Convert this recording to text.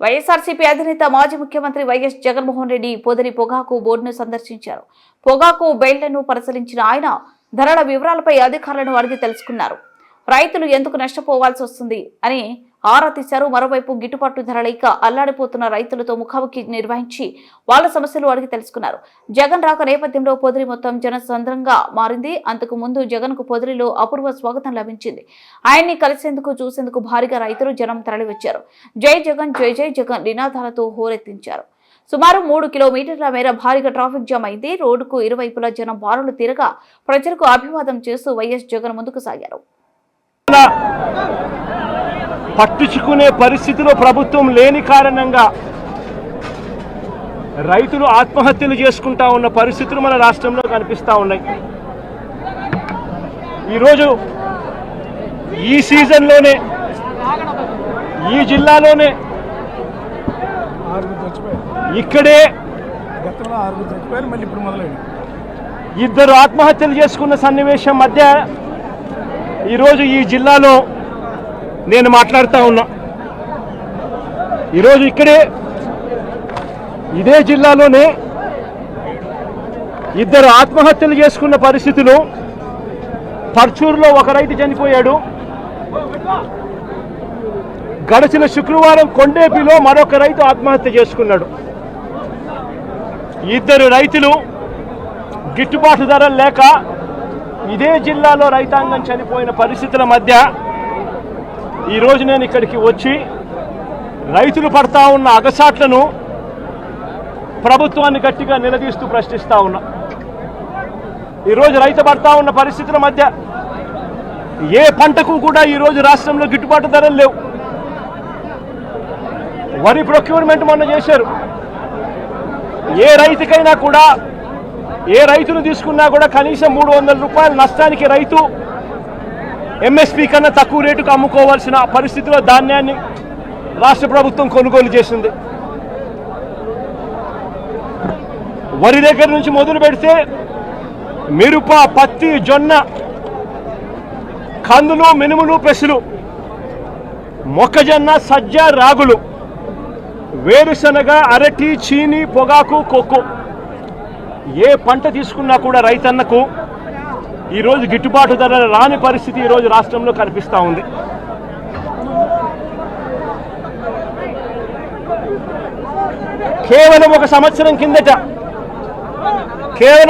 వైఎస్ఆర్సీపీ అధినేత మాజీ ముఖ్యమంత్రి వైఎస్ జగన్మోహన్ రెడ్డి పొదిరి పొగాకు బోర్డును సందర్శించారు. పొగాకు బెయిళ్ళను పరిశీలించిన ఆయన ధరల వివరాలపై అధికారులను అడిగి తెలుసుకున్నారు. రైతులు ఎందుకు నష్టపోవాల్సి వస్తుంది అని ఆరా తీశారు మరోవైపు గిట్టుబాటు ధర లేక అల్లాడిపోతున్న రైతులతో ముఖాముఖి నిర్వహించి వాళ్ళ సమస్యలు అడిగి తెలుసుకున్నారు. జగన్ రాక నేపథ్యంలో పొదిరి మొత్తం జనసంద్రంగా మారింది. అంతకు ముందు జగన్కు పొదిరిలో అపూర్వ స్వాగతం లభించింది. ఆయన్ని కలిసేందుకు చూసేందుకు భారీగా రైతులు జనం తరలివచ్చారు. జై జగన్ జై జై జగన్ నినాదాలతో హోరెత్తించారు. సుమారు మూడు కిలోమీటర్ల మేర భారీగా ట్రాఫిక్ జామ్ అయింది. రోడ్డుకు ఇరువైపులా జనం బారులు తిరగా ప్రజలకు అభివాదం చేస్తూ వైఎస్ జగన్ ముందుకు సాగారు. పట్టించుకునే పరిస్థితిలో ప్రభుత్వం లేని కారణంగా రైతులు ఆత్మహత్యలు చేసుకుంటా ఉన్న పరిస్థితులు మన రాష్ట్రంలో కనిపిస్తూ ఉన్నాయి. ఈరోజు ఈ సీజన్లోనే ఈ జిల్లాలోనే ఇక్కడే ఇద్దరు ఆత్మహత్యలు చేసుకున్న సన్నివేశం మధ్య ఈరోజు ఈ జిల్లాలో నేను మాట్లాడుతూ ఉన్నా. ఈరోజు ఇక్కడే ఇదే జిల్లాలోనే ఇద్దరు ఆత్మహత్యలు చేసుకున్న పరిస్థితులు పర్చూరులో ఒక రైతు చనిపోయాడు. గడిచిన శుక్రవారం కొండేపిలో మరొక రైతు ఆత్మహత్య చేసుకున్నాడు. ఇద్దరు రైతులు గిట్టుబాటు ధరలు లేక ఇదే జిల్లాలో రైతాంగం చనిపోయిన పరిస్థితుల మధ్య ఈరోజు నేను ఇక్కడికి వచ్చి రైతులు పడతా ఉన్న అగసాట్లను ప్రభుత్వాన్ని గట్టిగా నిలదీస్తూ ప్రశ్నిస్తా ఉన్నా. ఈరోజు రైతు పడతా ఉన్న పరిస్థితుల మధ్య ఏ పంటకు కూడా ఈరోజు రాష్ట్రంలో గిట్టుబాటు ధరలు లేవు. వరి ప్రొక్యూర్మెంట్ మొన్న చేశారు. ఏ రైతుకైనా కూడా ఏ రైతును తీసుకున్నా కూడా కనీసం మూడు వందల రూపాయల నష్టానికి రైతు ఎంఎస్పి కన్నా తక్కువ రేటుకు అమ్ముకోవాల్సిన పరిస్థితిలో ధాన్యాన్ని రాష్ట్ర ప్రభుత్వం కొనుగోలు చేసింది. వరి దగ్గర నుంచి మొదలు పెడితే మిరప పత్తి జొన్న కందులు మినుములు పెసులు మొక్కజొన్న సజ్జ రాగులు వేరుశనగ అరటి చీని పొగాకు కొక్కు ఏ పంట తీసుకున్నా కూడా రైతన్నకు ఈరోజు గిట్టుబాటు ధర రాని పరిస్థితి ఈరోజు రాష్ట్రంలో కనిపిస్తూ ఉంది. కేవలం ఒక సంవత్సరం కిందట కేవలం